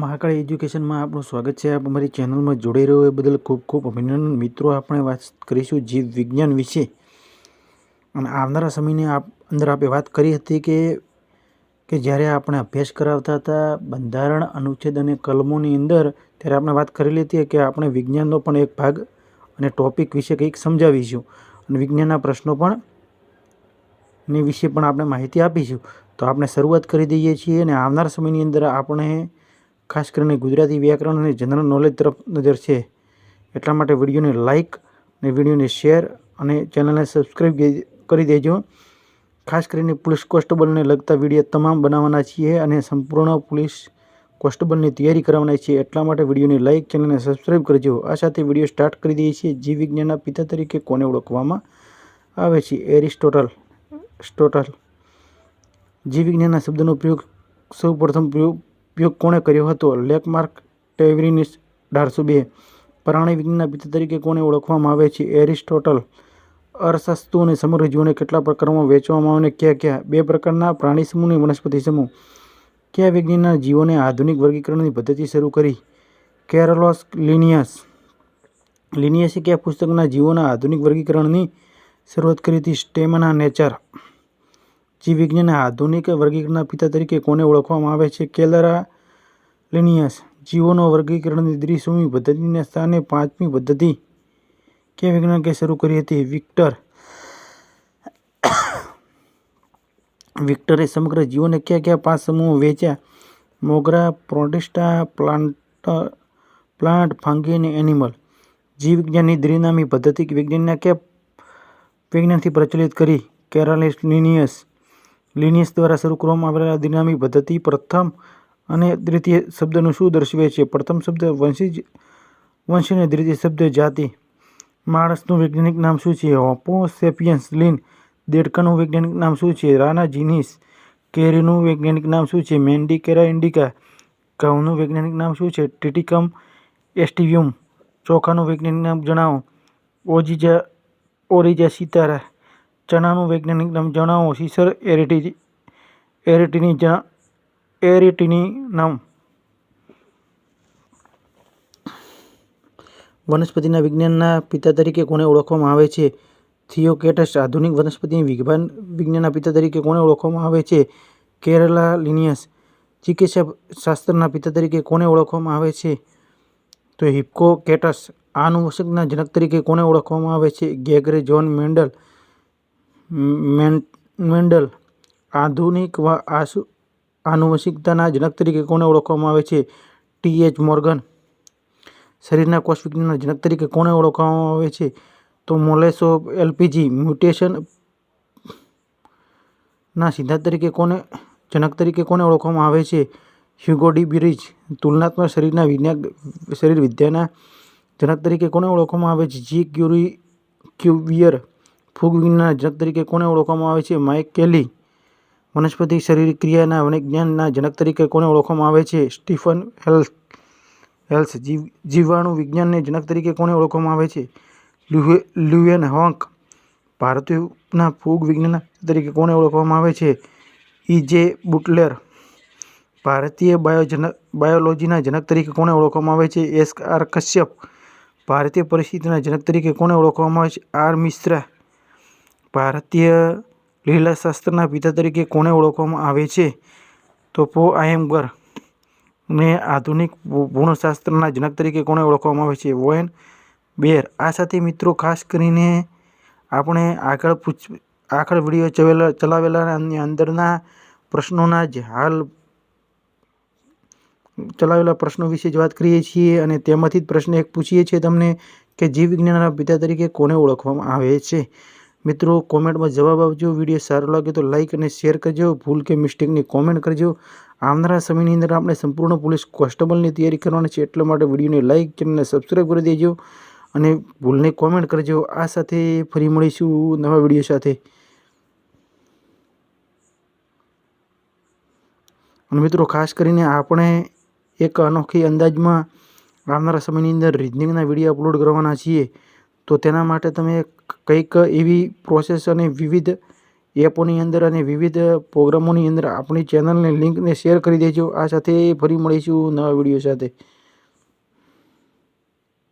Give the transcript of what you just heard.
મહાકાળી એજ્યુકેશનમાં આપનું સ્વાગત છે. આપ અમારી ચેનલમાં જોડાઈ રહ્યો એ બદલ ખૂબ ખૂબ અભિનંદન. મિત્રો, આપણે વાત કરીશું જીવ વિજ્ઞાન વિશે. અને આવનારા સમયની આપ અંદર આપણે વાત કરી હતી કે કે જ્યારે આપણે અભ્યાસ કરાવતા હતા, બંધારણ, અનુચ્છેદ અને કલમોની અંદર, ત્યારે આપણે વાત કરેલી હતી કે આપણે વિજ્ઞાનનો પણ એક ભાગ અને ટોપિક વિશે કંઈક સમજાવીશું. અને વિજ્ઞાનના પ્રશ્નો પણ ની વિશે પણ આપણે માહિતી આપીશું. તો આપણે શરૂઆત કરી દઈએ છીએ અને આવનાર સમયની અંદર આપણે ખાસ કરીને ગુજરાતી વ્યાકરણ અને જનરલ નોલેજ તરફ નજર છે. એટલા માટે વિડીયોને લાઇક અને વિડીયોને શેર અને ચેનલને સબસ્ક્રાઈબ કરી દેજો. ખાસ કરીને પોલીસ કોન્સ્ટેબલને લગતા વીડિયો તમામ બનાવવાના છીએ અને સંપૂર્ણ પોલીસ કોન્સ્ટેબલની તૈયારી કરવાના છીએ. એટલા માટે વિડીયોને લાઇક ચેનલને સબસ્ક્રાઈબ કરજો. આ સાથે વીડિયો સ્ટાર્ટ કરી દઈએ છીએ. જીવ વિજ્ઞાનના પિતા તરીકે કોને ઓળખવામાં આવે છે? એરિસ્ટોટલ સ્ટોટલ જીવ વિજ્ઞાનના શબ્દનો પ્રયોગ સૌ પ્રથમ પ્રયોગ ઉપયોગ કોણે કર્યો હતો? લેકમાર્ક ટેવરીનિસ અઢારસો બે. પ્રાણી વિજ્ઞાનના પિતા તરીકે કોને ઓળખવામાં આવે છે? એરિસ્ટોટલ અર્થશાસ્ત્રો અને સમગ્ર જીવોને કેટલા પ્રકારોમાં વેચવામાં આવે અને કયા કયા? બે પ્રકારના પ્રાણી સમૂહ અને વનસ્પતિ સમૂહ. કયા વિજ્ઞાનના જીવોને આધુનિક વર્ગીકરણની પદ્ધતિ શરૂ કરી? કેરલોસ લિનિયસ. લિનિયસે કયા પુસ્તકના જીવોના આધુનિક વર્ગીકરણની શરૂઆત કરી હતી? સ્ટેમના નેચર. જીવ વિજ્ઞાનના આધુનિક વર્ગીકરણના પિતા તરીકે કોને ઓળખવામાં આવે છે? કેલરા લિનિયસ. જીવોનો વર્ગીકરણની દ્વિસૂમી પદ્ધતિના સ્થાને પાંચમી પદ્ધતિ કે વૈજ્ઞાનિકે શરૂ કરી હતી? વિક્ટર. વિક્ટરે સમગ્ર જીવોને કયા કયા પાંચ સમૂહો વેચ્યા? Monera, protista, plant plant fungi અને એનિમલ. જીવવિજ્ઞાનની દ્રિનામી પદ્ધતિ વિજ્ઞાનના કયા વિજ્ઞાનથી પ્રચલિત કરી? કેરાલિસ્ટ લિનિયસ. લિનિયસ દ્વારા શરૂ કરવામાં આવેલા દિનામી પદ્ધતિ પ્રથમ અને દ્વિતીય શબ્દનું શું દર્શાવે છે? પ્રથમ શબ્દ વંશીજ વંશ અને દ્વિતીય શબ્દ જાતિ. માણસનું વૈજ્ઞાનિક નામ શું છે? હોપો સેપિયન્સ. લિન, દેડકાનું વૈજ્ઞાનિક નામ શું છે? રાના જીનીસ. કેરીનું વૈજ્ઞાનિક નામ શું છે? મેન્ડિકેરા ઇન્ડિકા. ઘઉંનું વૈજ્ઞાનિક નામ શું છે? ટિટિકમ એસ્ટિવિયમ. ચોખાનું વૈજ્ઞાનિક નામ જણાવો. ઓજીજા, ઓરિજા સિતારા. ચણાનું વૈજ્ઞાનિક નામ જણાવો. સીસર એરેટી એરેટીની એરેટીની નામ. વનસ્પતિના વિજ્ઞાનના પિતા તરીકે કોને ઓળખવામાં આવે છે? થિયોકેટસ, આધુનિક વનસ્પતિ વિજ્ઞાન વિજ્ઞાનના પિતા તરીકે કોને ઓળખવામાં આવે છે? કેરલા લિનિયસ ચિકિત્સા શાસ્ત્રના પિતા તરીકે કોને ઓળખવામાં આવે છે? તો હિપ્કોકેટસ આનુવંશિકના જનક તરીકે કોને ઓળખવામાં આવે છે? ગેગરે જોન મેન્ડલ મેન્ડલ આધુનિક આસુ, આનુવંશિકતાના જનક તરીકે કોને ઓળખવામાં આવે છે? ટી. એચ. મોર્ગન. શરીરના કોષવિજ્ઞાનના જનક તરીકે કોને ઓળખવામાં આવે છે? તો મોલેસો એલપીજી મ્યુટેશન ના સિદ્ધાંત તરીકે કોને, જનક તરીકે કોને ઓળખવામાં આવે છે? Hugo de Vries. તુલનાત્મક શરીરના વિજ્ઞાન, શરીર વિદ્યાના જનક તરીકે કોને ઓળખવામાં આવે છે? જી ક્યુરી, ક્યુવિયર. ફૂગ વિજ્ઞાનના જનક તરીકે કોને ઓળખવામાં આવે છે? માઇક કેલી, વનસ્પતિ શરીર ક્રિયાના વનજ્ઞાનના જનક તરીકે કોને ઓળખવામાં આવે છે? સ્ટીફન હેલ્થ હેલ્થ જીવ, જીવાણુ વિજ્ઞાનને જનક તરીકે કોને ઓળખવામાં આવે છે? લ્યુએન હોંક, ભારતીયના ફૂગ વિજ્ઞાન તરીકે કોને ઓળખવામાં આવે છે? ઇજે બુટલેર, ભારતીય બાયોજનક બાયોલોજીના જનક તરીકે કોને ઓળખવામાં આવે છે? એસ આર કશ્યપ, ભારતીય પરિસ્થિતિના જનક તરીકે કોને ઓળખવામાં આવે છે? આર મિશ્રા ભારતીય લીલાશાસ્ત્રના પિતા તરીકે કોને ઓળખવામાં આવે છે? તો પો આયંગર ને આધુનિક ભૂણશાસ્ત્રના જનક તરીકે કોને ઓળખવામાં આવે છે? વોયન બેર. આ સાથે મિત્રો, ખાસ કરીને આપણે આગળ પૂછ, આગળ વીડિયો ચવેલા, ચલાવેલા અંદરના પ્રશ્નોના જ હાલ ચલાવેલા પ્રશ્નો વિશે જ વાત કરીએ છીએ અને તેમાંથી જ પ્રશ્ન એક પૂછીએ છીએ તમને કે જીવ વિજ્ઞાનના પિતા તરીકે કોને ઓળખવામાં આવે છે? મિત્રો, કોમેન્ટમાં જવાબ આપજો. વીડિયો સારો લાગે તો લાઇક અને શેર કરજો. ભૂલ કે મિસ્ટેકની કોમેન્ટ કરજો. આવનારા સમયની અંદર આપણે સંપૂર્ણ પોલીસ કોન્સ્ટેબલની તૈયારી કરવાની છે, એટલા માટે વિડીયોને લાઇક ચેનલને સબસ્ક્રાઈબ કરી દેજો અને ભૂલને કોમેન્ટ કરજો. આ સાથે ફરી મળીશું નવા વીડિયો સાથે. અને મિત્રો, ખાસ કરીને આપણે એક અનોખી અંદાજમાં આવનારા સમયની અંદર રીઝનિંગના વીડિયો અપલોડ કરવાના છીએ. તો તેના માટે તમે કંઈક એવી પ્રોસેસ અને વિવિધ એપોની અંદર અને વિવિધ પ્રોગ્રામોની અંદર આપણી ચેનલને લિંકને શેર કરી દેજો. આ સાથે ફરી મળીશું નવા વીડિયો સાથે.